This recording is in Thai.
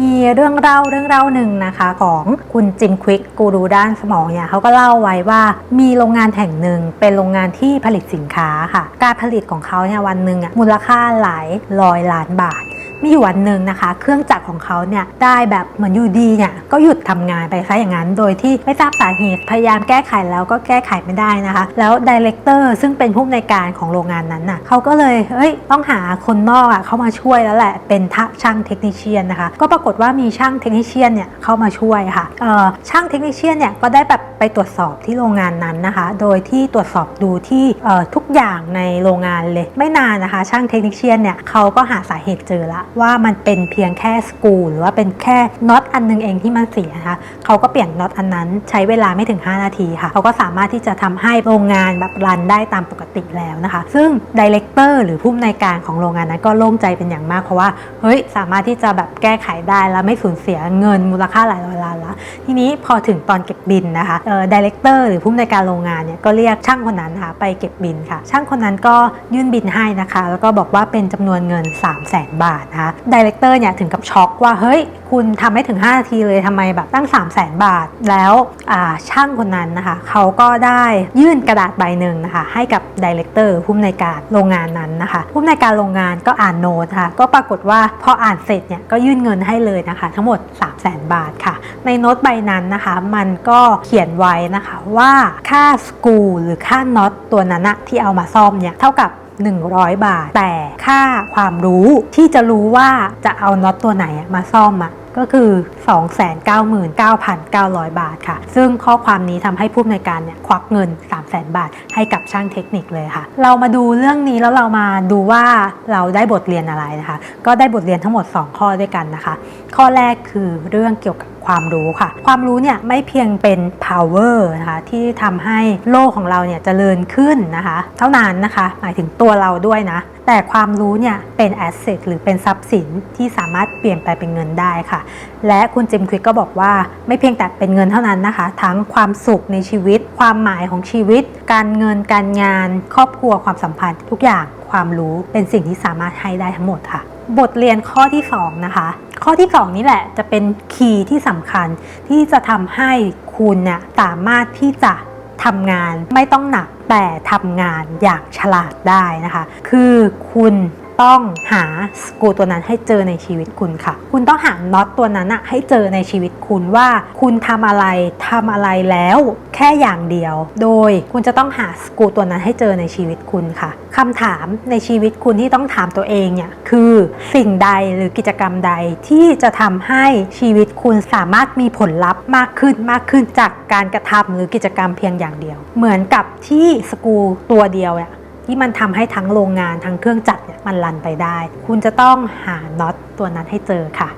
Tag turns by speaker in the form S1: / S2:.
S1: มีเรื่องเล่าเรื่องเล่าหนึ่งนะคะของคุณจิมควิกกูรูด้านสมองเนี่ยเขาก็เล่าไว้ว่ามีโรงงานแห่งหนึ่งเป็นโรงงานที่ผลิตสินค้าค่ะ การผลิตของเขาเนี่ยวันหนึ่งอะมูลค่าหลายร้อยล้านบาท มีอยู่วันหนึ่งนะคะ เครื่องจักรของเขาเนี่ยได้แบบเหมือนอยู่ดีเนี่ยก็หยุดทำงานไปซะอย่างนั้น โดยที่ไม่ทราบสาเหตุพยายามแก้ไขแล้วก็แก้ไขไม่ได้นะคะ แล้วดีเลกเตอร์ซึ่งเป็นผู้อำนการของโรงงานนั้นน่ะเขาก็เลยเอ้ยต้องหาคนนอกอะเข้ามาช่วยแล้วแหละเป็นทช่างเทคนิชเชียนนะคะ ก็ปรากฏว่ามีช่างเทคนิชเชียนเนี่ยเข้ามาช่วยค่ะเอ่อช่างเทคนิชเชียนเนี่ยก็ได้แบบไปตรวจสอบที่โรงงานนั้นนะคะ โดยที่ตรวจสอบดูที่เอ่อทุกอย่างในโรงงานเลย ไม่นานนะคะ ช่างเทคนิชเชียนเนี่ยเขาก็หาสาเหตุเจอละว่ามันเป็นเพียงแค่สกูหรือว่าเป็นแค่น็อตอันนึงเองที่มันเสียนะคะเขาก็เปลี่ยนน็อตอันนั้นใช้เวลาไม่ถึง 5 นาทีค่ะเขาก็สามารถที่จะทำให้โรงงานแบบรันได้ตามปกติแล้วนะคะ ซึ่งดีเลกเตอร์หรือผู้อำนวยการของโรงงานนั้นก็โล่งใจเป็นอย่างมากเพราะว่าเฮ้ยสามารถที่จะแบบแก้ไขได้แล้วไม่สูญเสียเงินมูลค่าหลายร้อยล้านละทีนี้พอถึงตอนเก็บบินนะคะเอ่อดีเลกเตอร์หรือผู้อำนวยการโรงงานเนี่ยก็เรียกช่างคนนั้นค่ะไปเก็บบินค่ะ ช่างคนนั้นก็ยื่นบินให้นะคะ แล้วก็บอกว่าเป็นจำนวนเงิน 3 0 0แสนบาทนะคะดีเลกเตอร์เนี่ยถึงกับช็อกว่าเฮ้ย คุณทำไม่ถึง 5 นาทีเลยทำไมแบบตั้ง 3 0 0แสนบาท แล้วช่างคนนั้นนะคะเขาก็ได้ยื่นกระดาษใบหนึ่งนะคะให้กับดีเลกเตอร์ผู้อำนวยการโรงงานนั้นนะคะผู้อำนวยการโรงงานก็อ่านโน้ตค่ะก็ปรากฏว่าพออ่านเสร็จเนี่ยก็ยื่นเงินให้เลยนะคะ ทั้งหมด 3 0 0แสนบาทค่ะ ในโน้ตใบนั้นนะคะมันก็เขียนไว้นะคะว่าค่าสกูหรือค่าน็อตตัวนั้นนะที่เอามาซ่อมเนี่ยเท่ากับ 100 บาท แต่ค่าความรู้ที่จะรู้ว่าจะเอาน็อตตัวไหนมาซ่อมอะ ก็คือ 299,900 บาทค่ะ ซึ่งข้อความนี้ทำให้ผู้อำนวยการเนี่ยควักเงิน 300,000 บาท ให้กับช่างเทคนิคเลยค่ะ เรามาดูเรื่องนี้แล้วเรามาดูว่าเราได้บทเรียนอะไรนะคะ ก็ได้บทเรียนทั้งหมด 2 ข้อด้วยกันนะคะ ข้อแรกคือเรื่องเกี่ยวกับความรู้ค่ะ ความรู้เนี่ยไม่เพียงเป็น power นะคะที่ทำให้โลกของเราเนี่ยเจริญขึ้นนะคะ เท่านั้นนะคะ หมายถึงตัวเราด้วยนะ แต่ความรู้เนี่ยเป็น asset หรือเป็นทรัพย์สินที่สามารถเปลี่ยนไปเป็นเงินได้ค่ะ และคุณจิมควิกก็บอกว่าไม่เพียงแต่เป็นเงินเท่านั้นนะคะ ทั้งความสุขในชีวิต ความหมายของชีวิต การเงินการงาน ครอบครัวความสัมพันธ์ ทุกอย่างความรู้เป็นสิ่งที่สามารถให้ได้ทั้งหมดค่ะ บทเรียนข้อที่2นะคะข้อที่ 2 นี่แหละจะเป็นคีย์ที่สำคัญที่จะทำให้คุณเนี่ยสามารถที่จะ ทำงานไม่ต้องหนักแต่ทำงานอย่างฉลาดได้นะคะ คือคุณ ต้องหาสกูตัวนั้นให้เจอในชีวิตคุณค่ะ คุณต้องหาน็อตตัวนั้นอะให้เจอในชีวิตคุณว่า คุณทำอะไรทำอะไรแล้ว แค่อย่างเดียว โดยคุณจะต้องหาสกูตัวนั้นให้เจอในชีวิตคุณค่ะคำถามในชีวิตคุณที่ต้องถามตัวเองเนี่ยคือสิ่งใดหรือกิจกรรมใดที่จะทำให้ชีวิตคุณสามารถมีผลลัพธ์มากขึ้นมากขึ้นจากการกระทำหรือกิจกรรมเพียงอย่างเดียว เหมือนกับที่สกูตัวเดียวเนี่ย ที่มันทำให้ทั้งโรงงานทั้งเครื่องจักรเนี่ยมันรันไปได้ คุณจะต้องหาน็อตตัวนั้นให้เจอค่ะ